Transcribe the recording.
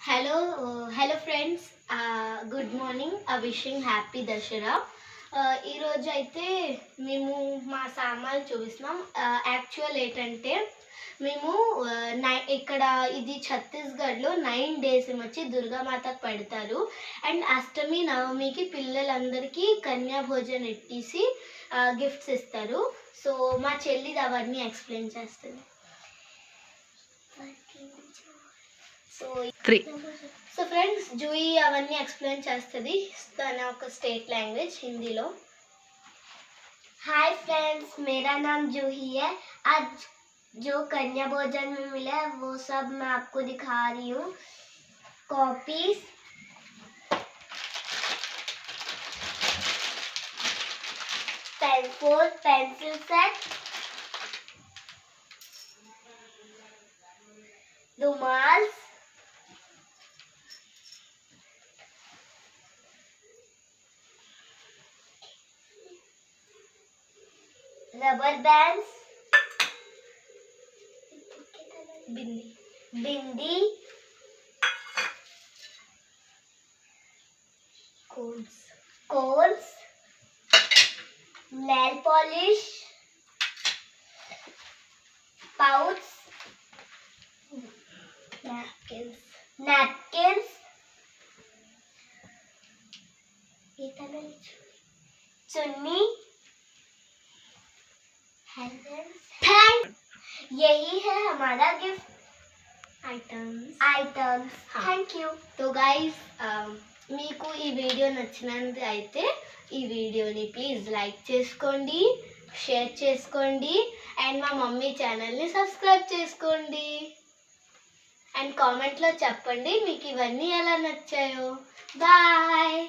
Hello hello friends good morning wishing happy Dasara ఈరోజు అయితే మేము మా సామాన్లు చూపిస్తున్నాం. Uh, యాక్చువల్ ఏంటంటే మేము uh, నై ఇక్కడ ఇది ఛత్తీస్గఢ్లో నైన్ డేస్ వచ్చి దుర్గామాతకు పెడతారు. అండ్ అష్టమి నవమికి పిల్లలందరికీ కన్యా భోజనం ఎట్టేసి గిఫ్ట్స్ uh, ఇస్తారు. సో మా చెల్లిది అవన్నీ ఎక్స్ప్లెయిన్ చేస్తుంది. త్రీ సో ఫ్రెండ్స్ జూయి అవన్నీ ఎక్స్ప్లెయిన్ చేస్తుంది తన ఒక స్టేట్ లాంగ్వేజ్ హిందీలో हाय फ्रेंड्स मेरा नाम जूही है आज जो कन्या भोजन में मिला है वो सब मैं आपको दिखा रही हूँ copies pen four pencil set रुमाल रबर बैंड बिंदी बिंदी कोल्स Coles nail polish pouch napkins napkins chunni thank यही है हमारा गिफ्ट ఐటమ్స్ आइटम्स हाँ। थैंक यू సో గైస్ మీకు ఈ వీడియో నచ్చినది అయితే ఈ వీడియోని ప్లీజ్ లైక్ చేసుకోండి షేర్ చేసుకోండి అండ్ మా మమ్మీ ఛానల్ని సబ్స్క్రైబ్ చేసుకోండి అండ్ కామెంట్లో చెప్పండి మీకు ఇవన్నీ ఎలా నచ్చాయో బాయ్